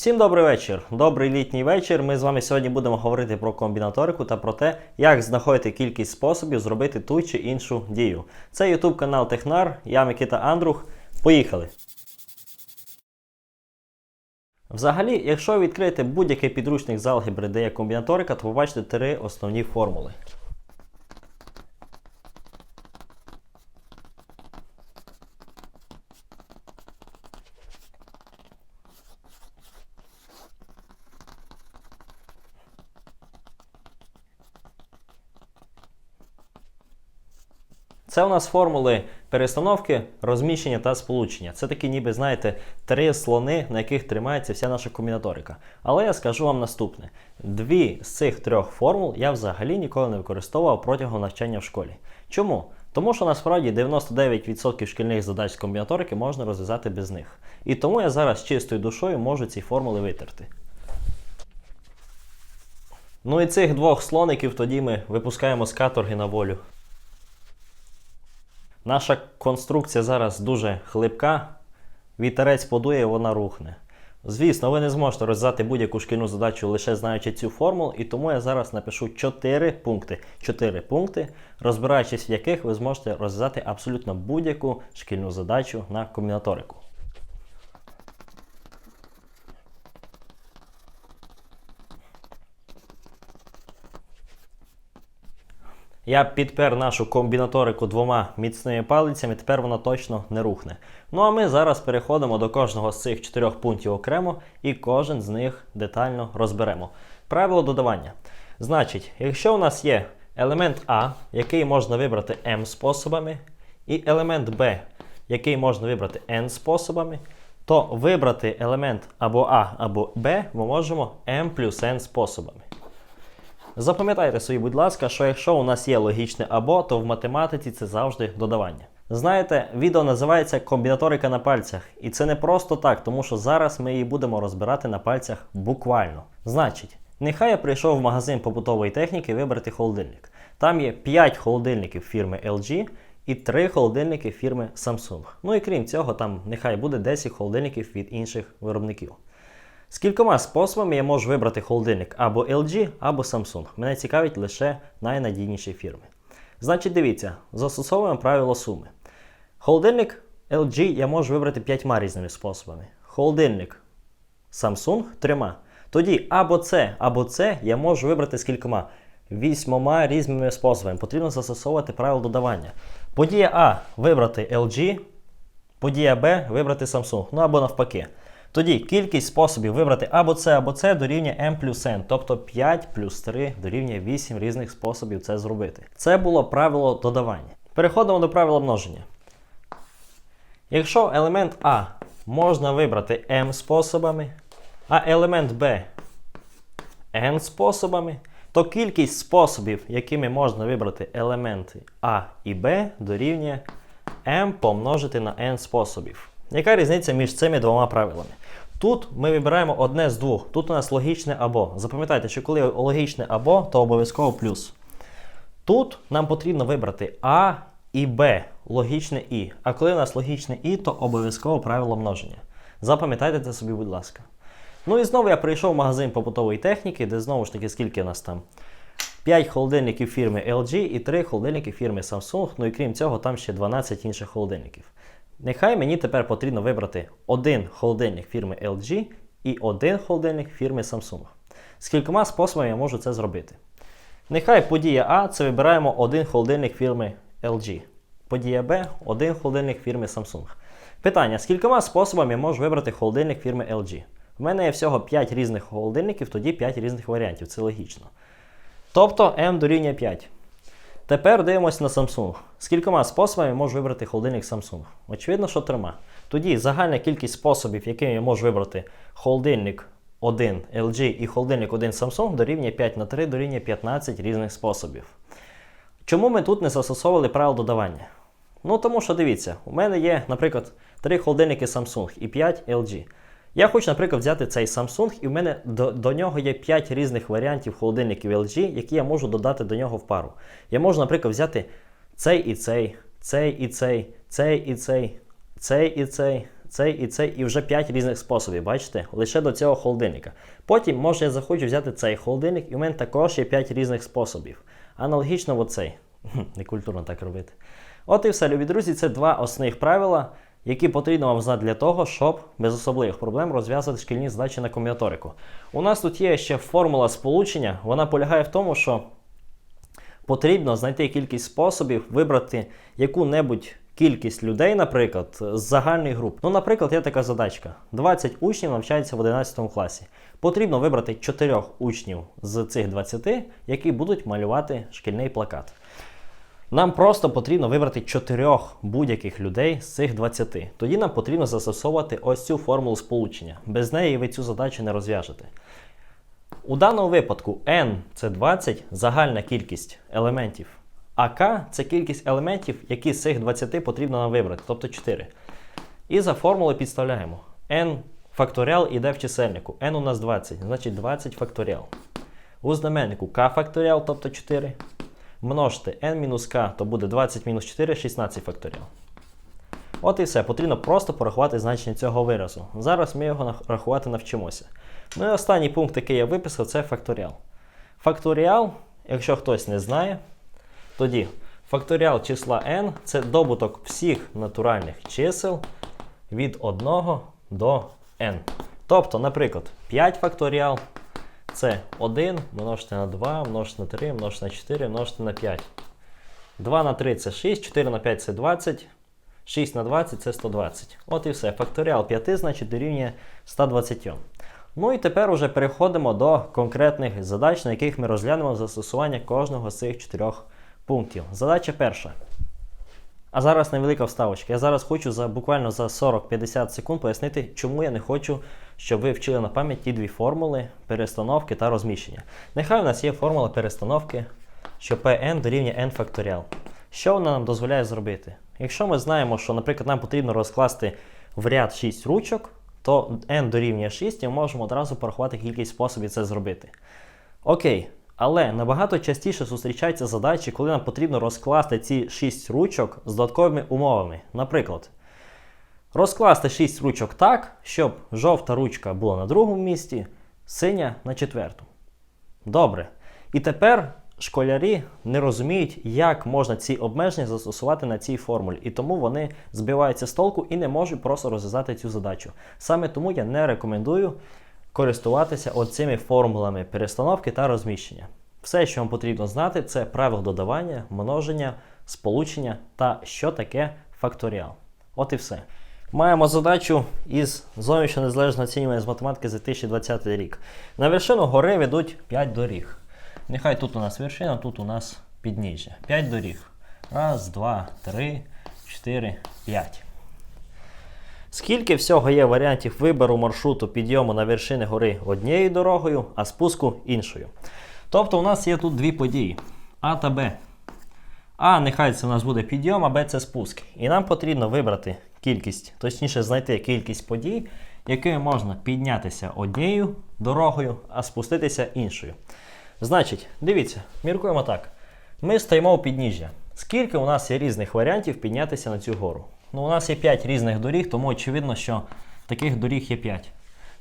Всім добрий вечір. Добрий літній вечір. Ми з вами сьогодні будемо говорити про комбінаторику та про те, як знаходити кількість способів зробити ту чи іншу дію. Це YouTube канал Технар, я Микита Андрух. Поїхали! Взагалі, якщо ви відкриєте будь-який підручник з алгебри, де є комбінаторика, то побачите три основні формули. Це у нас формули перестановки, розміщення та сполучення. Це такі, ніби, знаєте, три слони, на яких тримається вся наша комбінаторика. Але я скажу вам наступне: дві з цих трьох формул я взагалі ніколи не використовував протягом навчання в школі. Чому? Тому що насправді 99% шкільних задач з комбінаторики можна розв'язати без них. І тому я зараз чистою душою можу ці формули витерти. Ну і цих двох слоників тоді ми випускаємо з каторги на волю. Наша конструкція зараз дуже хлипка. Вітерець подує, вона рухне. Звісно, ви не зможете розв'язати будь-яку шкільну задачу лише знаючи цю формулу, і тому я зараз напишу 4 пункти. 4 пункти, розбираючись в яких ви зможете розв'язати абсолютно будь-яку шкільну задачу на комбінаторику. Я підпер нашу комбінаторику двома міцними палицями, тепер вона точно не рухне. Ну а ми зараз переходимо до кожного з цих чотирьох пунктів окремо і кожен з них детально розберемо. Правило додавання. Значить, якщо у нас є елемент А, який можна вибрати m способами, і елемент Б, який можна вибрати n способами, то вибрати елемент або А, або Б ми можемо m плюс n способами. Запам'ятайте собі, будь ласка, що якщо у нас є логічне або, то в математиці це завжди додавання. Знаєте, відео називається комбінаторика на пальцях, і це не просто так, тому що зараз ми її будемо розбирати на пальцях буквально. Значить, нехай я прийшов в магазин побутової техніки вибрати холодильник. Там є 5 холодильників фірми LG і 3 холодильники фірми Samsung. Ну і крім цього, там нехай буде 10 холодильників від інших виробників. З кількома способами я можу вибрати холодильник або LG, або Samsung. Мене цікавить лише найнадійніші фірми. Значить, дивіться, застосовуємо правило суми. Холодильник LG я можу вибрати п'ятьма різними способами. Холодильник Samsung трьома. Тоді або це, або це я можу вибрати з кількома вісьмома різними способами. Потрібно застосовувати правило додавання. Подія А вибрати LG, подія Б вибрати Samsung. Ну або навпаки. Тоді кількість способів вибрати або це, або це дорівнює m плюс n, тобто 5 плюс 3 дорівнює 8 різних способів це зробити. Це було правило додавання. Переходимо до правила множення. Якщо елемент А можна вибрати m способами, а елемент Б n способами, то кількість способів, якими можна вибрати елементи А і Б, дорівнює m помножити на n способів. Яка різниця між цими двома правилами? Тут ми вибираємо одне з двох. Тут у нас логічне або. Запам'ятайте, що коли логічне або, то обов'язково плюс. Тут нам потрібно вибрати А і Б, логічне І. А коли у нас логічне І, то обов'язково правило множення. Запам'ятайте це собі, будь ласка. Ну і знову я прийшов в магазин побутової техніки, де знову ж таки, скільки у нас там? 5 холодильників фірми LG і 3 холодильники фірми Samsung. Ну і крім цього, там ще 12 інших холодильників. Нехай мені тепер потрібно вибрати один холодильник фірми LG і один холодильник фірми Samsung. З кількома способами я можу це зробити. Нехай подія А це вибираємо один холодильник фірми LG. Подія Б один холодильник фірми Samsung. Питання: з кількома способами я можу вибрати холодильник фірми LG. У мене є всього 5 різних холодильників, тоді 5 різних варіантів, це логічно. Тобто M дорівнює 5. Тепер дивимося на Samsung. З кількома способами можу вибрати холодильник Samsung. Очевидно, що трьома. Тоді загальна кількість способів, якими я можу вибрати холодильник 1 LG і холодильник 1 Samsung, дорівнює 5 на 3 дорівнює 15 різних способів. Чому ми тут не застосовували правил додавання? Ну тому що дивіться, у мене є, наприклад, 3 холодильники Samsung і 5 LG. Я хочу, наприклад, взяти цей Samsung, і в мене до, до нього є 5 різних варіантів холодильників LG, які я можу додати до нього в пару. Я можу, наприклад, взяти цей і цей, цей і цей, цей і цей, цей і цей, цей і цей, і вже 5 різних способів, бачите? Лише до цього холодильника. Потім, може, я захочу взяти цей холодильник, і у мене також є 5 різних способів. Аналогічно оцей. Хм, Некультурно так робити. От і все, любі друзі, це два основних правила, які потрібно вам знати для того, щоб без особливих проблем розв'язати шкільні задачі на комбінаторику. У нас тут є ще формула сполучення. Вона полягає в тому, що потрібно знайти кількість способів, вибрати яку-небудь кількість людей, наприклад, з загальних груп. Ну, наприклад, є така задачка: 20 учнів навчаються в 11 класі. Потрібно вибрати 4 учнів з цих 20, які будуть малювати шкільний плакат. Нам просто потрібно вибрати 4 будь-яких людей з цих 20. Тоді нам потрібно застосовувати ось цю формулу сполучення. Без неї ви цю задачу не розв'яжете. У даному випадку n це 20 загальна кількість елементів, а k це кількість елементів, які з цих 20 потрібно нам вибрати, тобто 4. І за формулою підставляємо. n факторіал іде в чисельнику. n у нас 20, значить 20 факторіал. У знаменнику k факторіал, тобто 4. Множте n мінус k, то буде 20 мінус 4, 16 факторіал. От і все. Потрібно просто порахувати значення цього виразу. Зараз ми його рахувати навчимося. Ну і останній пункт, який я виписав, це факторіал. Факторіал, якщо хтось не знає, тоді факторіал числа n це добуток всіх натуральних чисел від 1 до n. Тобто, наприклад, 5 факторіал це 1 множити на 2, множити на 3, множити на 4, множити на 5. 2 на 3 це 6, 4 на 5 це 20, 6 на 20 це 120. От і все. Факторіал 5, значить, дорівнює 120. Ну і тепер уже переходимо до конкретних задач, на яких ми розглянемо застосування кожного з цих чотирьох пунктів. Задача перша. А зараз невелика вставочка. Я зараз хочу за буквально за 40-50 секунд пояснити, чому я не хочу, щоб ви вчили на пам'ять ті дві формули перестановки та розміщення. Нехай у нас є формула перестановки, що Pn дорівнює n факторіал. Що вона нам дозволяє зробити? Якщо ми знаємо, що, наприклад, нам потрібно розкласти в ряд 6 ручок, то n дорівнює 6, і ми можемо одразу порахувати кількість способів це зробити. Окей, але набагато частіше зустрічаються задачі, коли нам потрібно розкласти ці 6 ручок з додатковими умовами. Наприклад, розкласти 6 ручок так, щоб жовта ручка була на другому місці, синя на четвертому. Добре. І тепер школярі не розуміють, як можна ці обмеження застосувати на цій формулі, і тому вони збиваються з толку і не можуть просто розв'язати цю задачу. Саме тому я не рекомендую користуватися оцими формулами перестановки та розміщення. Все, що вам потрібно знати, це правило додавання, множення, сполучення та що таке факторіал. От і все. Маємо задачу із зовнішньо незалежного оцінювання з математики за 2020 рік. На вершину гори ведуть 5 доріг. Нехай тут у нас вершина, тут у нас підніжжя. 5 доріг. Раз, два, три, чотири, п'ять. Скільки всього є варіантів вибору маршруту підйому на вершини гори однією дорогою, а спуску іншою? Тобто у нас є тут дві події А та Б. А нехай це у нас буде підйом, а Б це спуск. І нам потрібно вибрати кількість, точніше знайти кількість подій, якими можна піднятися однією дорогою, а спуститися іншою. Значить, дивіться, міркуємо так. Ми стоїмо у підніжжя. Скільки у нас є різних варіантів піднятися на цю гору? Ну, у нас є 5 різних доріг, тому очевидно, що таких доріг є 5.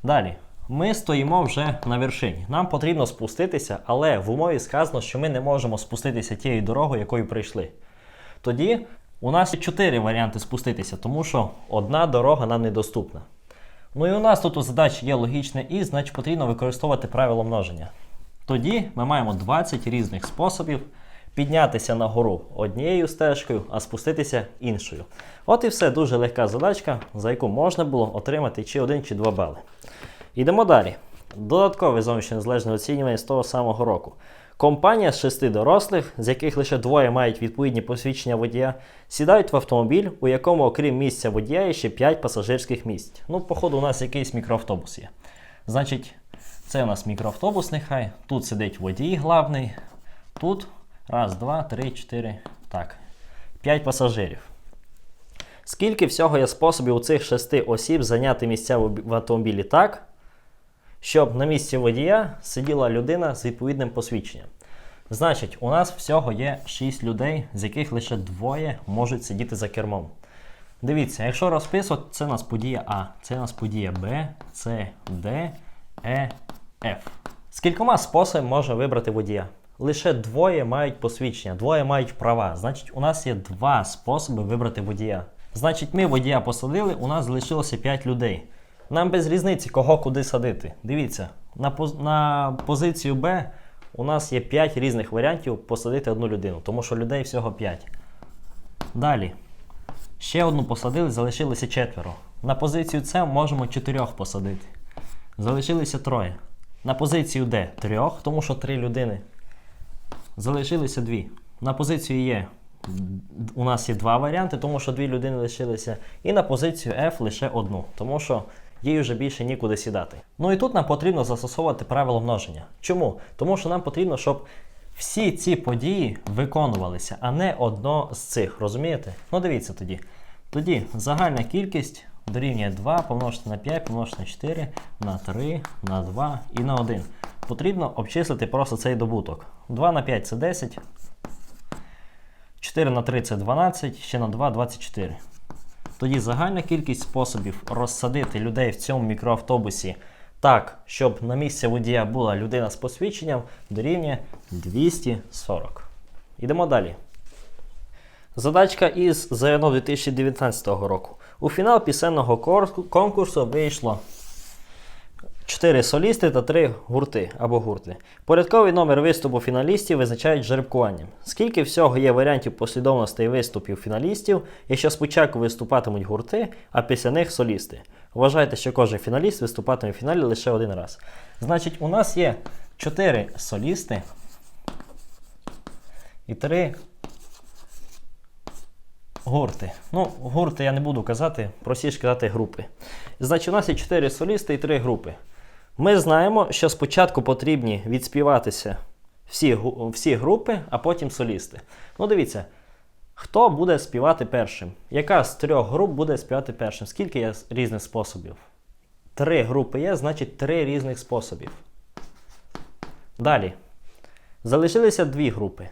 Далі. Ми стоїмо вже на вершині. Нам потрібно спуститися, але в умові сказано, що ми не можемо спуститися тією дорогою, якою прийшли. Тоді у нас є 4 варіанти спуститися, тому що одна дорога нам недоступна. Ну і у нас тут у задачі є логічне і, значить потрібно використовувати правило множення. Тоді ми маємо 20 різних способів піднятися на гору однією стежкою, а спуститися іншою. От і все, дуже легка задачка, за яку можна було отримати чи 1, чи 2 бали. Йдемо далі. Додаткове зовнішнє незалежне оцінювання з того самого року. Компанія з шести дорослих, з яких лише двоє мають відповідні посвідчення водія, сідають в автомобіль, у якому, окрім місця водія, є ще 5 пасажирських місць. Ну, походу, у нас якийсь мікроавтобус є. Значить, це у нас мікроавтобус, нехай. Тут сидить водій главний. Тут раз, два, три, чотири. Так. П'ять пасажирів. Скільки всього є способів у цих шести осіб зайняти місця в автомобілі так, щоб на місці водія сиділа людина з відповідним посвідченням? Значить, у нас всього є 6 людей, з яких лише двоє можуть сидіти за кермом. Дивіться, якщо розписувати, це у нас подія А, це у нас подія Б, С, Д, Е, Ф. З кількома способами можна вибрати водія. Лише двоє мають посвідчення, двоє мають права. Значить, у нас є два способи вибрати водія. Значить, ми водія посадили, у нас залишилося 5 людей. Нам без різниці, кого куди садити. Дивіться, на, поз- на позицію Б у нас є 5 різних варіантів посадити одну людину, тому що людей всього 5. Далі. Ще одну посадили, залишилося четверо. На позицію С можемо чотирьох посадити. Залишилося троє. На позицію Д трьох, тому що три людини. Залишилися дві. На позицію Є у нас є два варіанти, тому що дві людини лишилися. І на позицію F лише одну, тому що їй вже більше нікуди сідати. Ну і тут нам потрібно застосовувати правило множення. Чому? Тому що нам потрібно, щоб всі ці події виконувалися, а не одно з цих. Розумієте? Ну дивіться тоді. Тоді загальна кількість дорівнює 2 помножити на 5, помножити на 4, на 3, на 2 і на 1. Потрібно обчислити просто цей добуток. 2 на 5 це 10. 4 на 3 це 12, ще на 2 24. Тоді загальна кількість способів розсадити людей в цьому мікроавтобусі так, щоб на місці водія була людина з посвідченням, дорівнює 240. Йдемо далі. Задачка із ЗНО 2019 року. У фінал пісенного конкурсу вийшло 4 солісти та 3 гурти або гурти. Порядковий номер виступу фіналістів визначають жеребкуванням. Скільки всього є варіантів послідовностей виступів фіналістів, якщо спочатку виступатимуть гурти, а після них солісти. Вважайте, що кожен фіналіст виступатиме в фіналі лише один раз. Значить, у нас є 4 солісти і 3 гурти. Ну, гурти я не буду казати, простіше казати групи. Значить, у нас є 4 солісти і 3 групи. Ми знаємо, що спочатку потрібні відспіватися всі, всі групи, а потім солісти. Ну, дивіться, хто буде співати першим? Яка з трьох груп буде співати першим? Скільки є різних способів? Три групи є, значить три різних способів. Далі. Залишилися дві групи.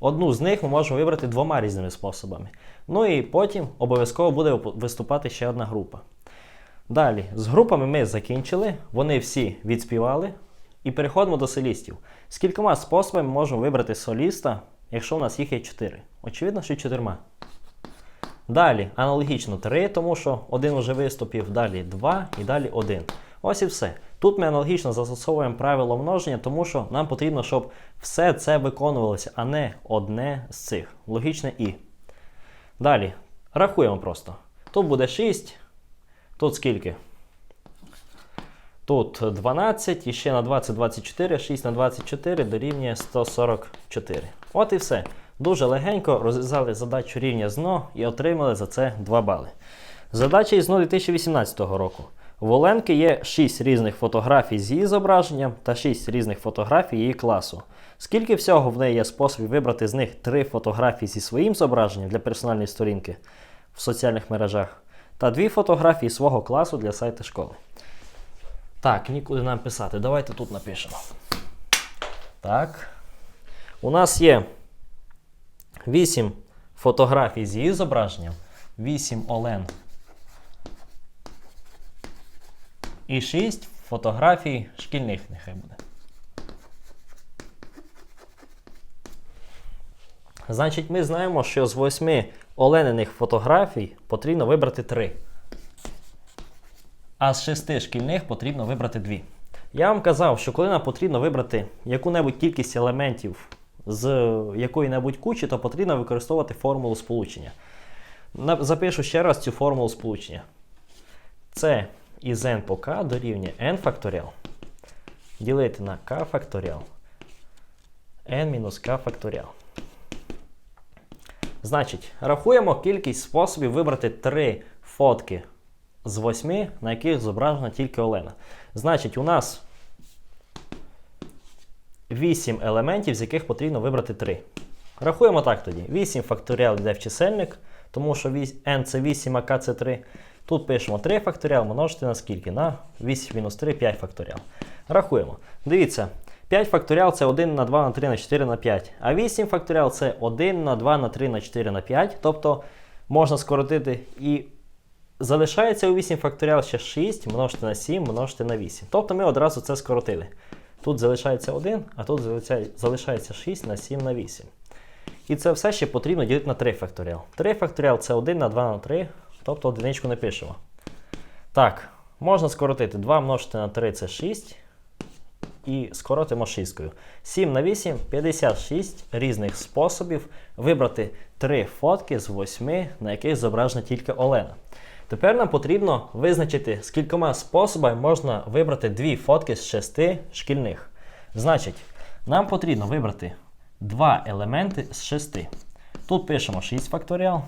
Одну з них ми можемо вибрати двома різними способами. Ну і потім обов'язково буде виступати ще одна група. Далі, з групами ми закінчили, вони всі відспівали. І переходимо до солістів. З кількома способами можемо вибрати соліста, якщо у нас їх є 4. Очевидно, що чотирма. Далі, аналогічно 3, тому що один вже виступив, далі 2 і далі 1. Ось і все. Тут ми аналогічно застосовуємо правило множення, тому що нам потрібно, щоб все це виконувалося, а не одне з цих. Логічне і. Далі, рахуємо просто. Тут буде 6. Тут скільки? Тут 12 і ще на 20 24, 6 на 24 дорівнює 144. От і все. Дуже легенько розв'язали задачу рівня ЗНО і отримали за це 2 бали. Задача із ЗНО 2018 року. В Оленки є 6 різних фотографій з її зображенням та 6 різних фотографій її класу. Скільки всього в неї є способів вибрати з них 3 фотографії зі своїм зображенням для персональної сторінки в соціальних мережах та 2 фотографії свого класу для сайту школи. Так, нікуди нам писати. Давайте тут напишемо. Так. У нас є 8 фотографій з її зображенням, 8 Олен. І 6 фотографій шкільних, нехай буде. Значить, ми знаємо, що з 8 олениних фотографій потрібно вибрати 3. А з 6 шкільних потрібно вибрати 2. Я вам казав, що коли нам потрібно вибрати яку-небудь кількість елементів з якої-небудь кучі, то потрібно використовувати формулу сполучення. Запишу ще раз цю формулу сполучення. Це із n по k дорівнює n факторіал. Ділити на k факторіал. n мінус k факторіал. Значить, рахуємо кількість способів вибрати 3 фотки з 8, на яких зображена тільки Олена. Значить, у нас 8 елементів, з яких потрібно вибрати 3. Рахуємо так тоді. 8 факторіал йде в чисельник, тому що n це 8, а k це 3. Тут пишемо 3 факторіал, множити на скільки? На 8 мінус 3, 5 факторіал. Рахуємо. Дивіться, 5 факторіал це 1 на 2 на 3 на 4 на 5. А 8 факторіал це 1 на 2 на 3 на 4 на 5. Тобто можна скоротити і залишається у 8 факторіал ще 6 множити на 7 множити на 8. Тобто ми одразу це скоротили. Тут залишається 1, а тут залишається 6 на 7 на 8. І це все ще потрібно ділити на 3 факторіал. 3 факторіал це 1 на 2 на 3, тобто одиничку не пишемо. Так, можна скоротити 2 множити на 3 це 6. І скоротимо 6. 7 на 8 56 різних способів вибрати 3 фотки з 8, на яких зображена тільки Олена. Тепер нам потрібно визначити, з кількома способами можна вибрати 2 фотки з 6 шкільних. Значить, нам потрібно вибрати 2 елементи з 6. Тут пишемо 6 факторіал.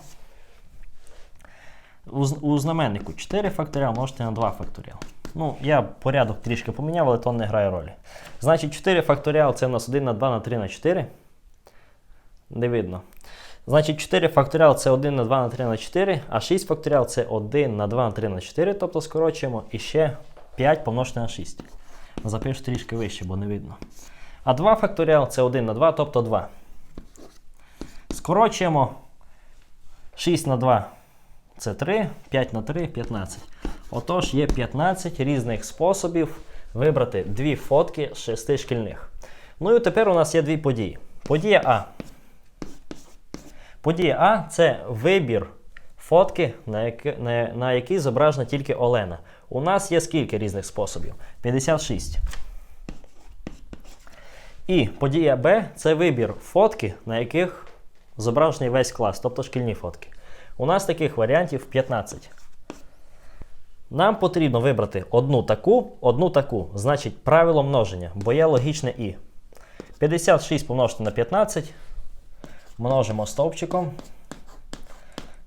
У, знаменнику 4 факторіал множити на 2 факторіал. Ну, я порядок трішки поміняв, але то не грає ролі. Значить, 4 факторіал це у нас 1 на 2 на 3 на 4. Не видно. Значить, 4 факторіал це 1 на 2 на 3 на 4, а 6 факторіал це 1 на 2 на 3 на 4, тобто скорочуємо, і ще 5 помножити на 6. Запишу трішки вище, бо не видно. А 2 факторіал це 1 на 2, тобто 2. Скорочуємо 6 на 2 це 3, 5 на 3 15. Отож, є 15 різних способів вибрати дві фотки з 6 шкільних. Ну і тепер у нас є дві події. Подія А. Подія А це вибір фотки, на, яки, на, на якій зображена тільки Олена. У нас є скільки різних способів? 56. І подія Б це вибір фотки, на яких зображений весь клас, тобто шкільні фотки. У нас таких варіантів 15. Нам потрібно вибрати одну таку, одну таку. Значить, правило множення, бо є логічне і. 56 помножити на 15. Множимо стовпчиком.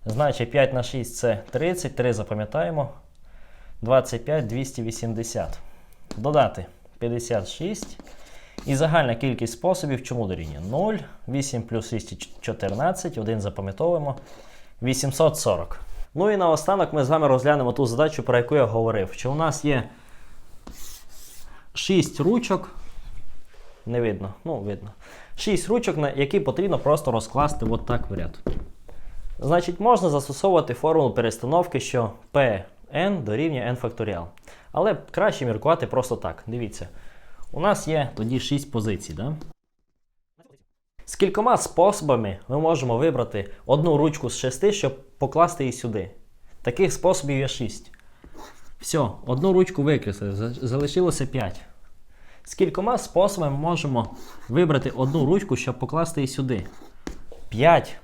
Значить, 5 на 6 це 30, 3 запам'ятаємо. 25, 280. Додати 56. І загальна кількість способів чому дорівнює 0, 8 плюс 6 14, 1 запам'ятовуємо. 840. Ну і наостанок ми з вами розглянемо ту задачу, про яку я говорив. Що у нас є 6 ручок. Не видно, ну видно. 6 ручок, які потрібно просто розкласти от так в ряд. Значить, можна застосовувати формулу перестановки, що Pn дорівнює n факторіал. Але краще міркувати просто так. Дивіться. У нас є тоді 6 позицій. Да? З кількома способами ми можемо вибрати одну ручку з шести, щоб покласти її сюди. Таких способів є 6. Все, одну ручку викреслили, залишилося 5. З кількома способами ми можемо вибрати одну ручку, щоб покласти її сюди. 5.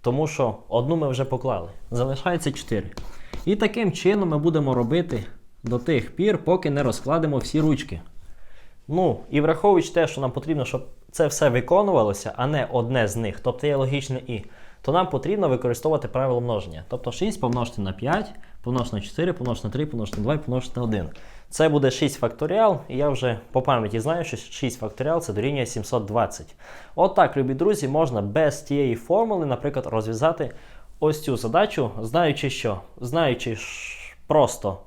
Тому що одну ми вже поклали. Залишається 4. І таким чином ми будемо робити до тих пір, поки не розкладемо всі ручки. Ну, і враховуючи те, що нам потрібно, щоб це все виконувалося, а не одне з них, тобто є логічне і, то нам потрібно використовувати правило множення. Тобто 6 помножити на 5, помножити на 4, помножити на 3, помножити на 2 і помножити на 1. Це буде 6 факторіал, і я вже по пам'яті знаю, що 6 факторіал це дорівнює 720. Отак, любі друзі, можна без тієї формули, наприклад, розв'язати ось цю задачу, знаючи що? Знаючи просто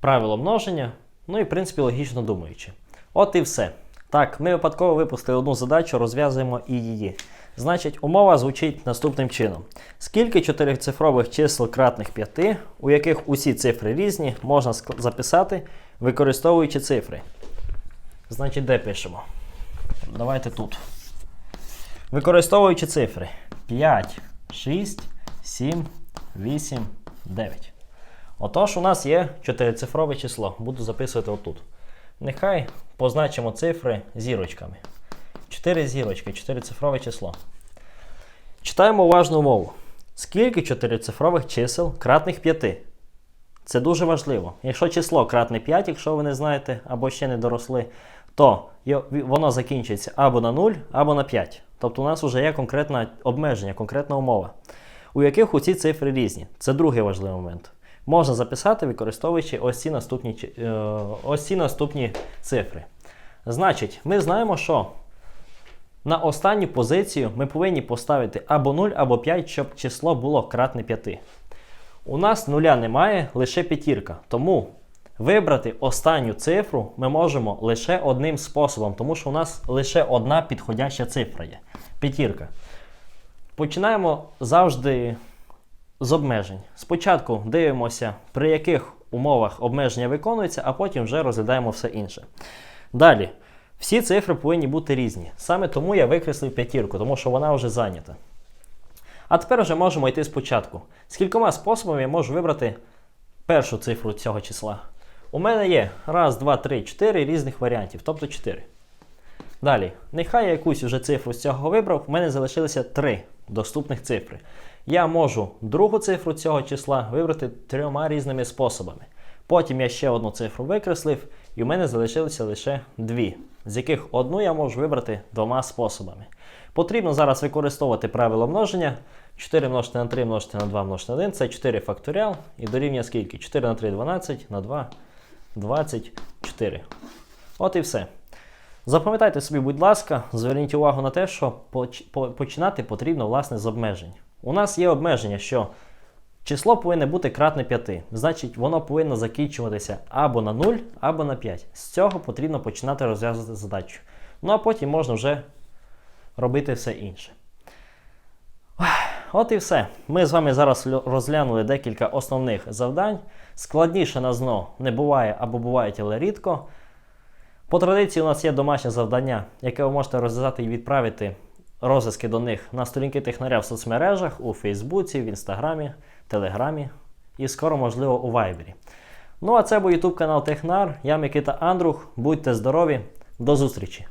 правило множення, ну і в принципі логічно думаючи. От і все. Так, ми випадково випустили одну задачу, розв'язуємо і її. Значить, умова звучить наступним чином: скільки чотирицифрових чисел кратних 5, у яких усі цифри різні, можна записати, використовуючи цифри. Значить, де пишемо? Давайте тут. Використовуючи цифри 5, 6, 7, 8, 9. Отож, у нас є чотирицифрове число. Буду записувати отут. Нехай позначимо цифри зірочками. 4 зірочки, 4-цифрове число. Читаємо уважну умову. Скільки чотирицифрових чисел кратних 5? Це дуже важливо. Якщо число кратне 5, якщо ви не знаєте, або ще не доросли, то воно закінчується або на 0, або на 5. Тобто у нас вже є конкретне обмеження, конкретна умова, у яких усі цифри різні. Це другий важливий момент. Можна записати, використовуючи ось ці наступні, е, ось ці наступні цифри. Значить, ми знаємо, що на останню позицію ми повинні поставити або 0, або 5, щоб число було кратне 5. У нас нуля немає, лише п'ятірка. Тому вибрати останню цифру ми можемо лише одним способом, тому що у нас лише одна підходяща цифра є. П'ятірка. Починаємо завжди з обмежень. Спочатку дивимося, при яких умовах обмеження виконуються, а потім вже розглядаємо все інше. Далі, всі цифри повинні бути різні. Саме тому я викреслив п'ятірку, тому що вона вже зайнята. А тепер вже можемо йти спочатку. З кількома способами я можу вибрати першу цифру цього числа. У мене є раз, два, три, чотири різних варіантів, тобто 4. Далі, нехай я якусь уже цифру з цього вибрав, в мене залишилося три доступних цифри. Я можу другу цифру цього числа вибрати трьома різними способами. Потім я ще одну цифру викреслив, і в мене залишилося лише дві, з яких одну я можу вибрати двома способами. Потрібно зараз використовувати правило множення. 4 множити на 3 множити на 2 множити на 1 це 4 факторіал. І дорівнює скільки? 4 на 3 12, на 2 24. От і все. Запам'ятайте собі, будь ласка, зверніть увагу на те, що починати потрібно власне з обмежень. У нас є обмеження, що число повинне бути кратне 5. Значить, воно повинно закінчуватися або на 0, або на 5. З цього потрібно починати розв'язувати задачу. Ну а потім можна вже робити все інше. От і все. Ми з вами зараз розглянули декілька основних завдань. Складніше на зно не буває або бувають, але рідко. По традиції у нас є домашнє завдання, яке ви можете розв'язати і відправити розв'язки до них на сторінки технаря в соцмережах, у Фейсбуці, в Інстаграмі, Телеграмі і скоро, можливо, у Вайбері. Ну а це був YouTube канал Технар. Я Микита Андрух. Будьте здорові, до зустрічі!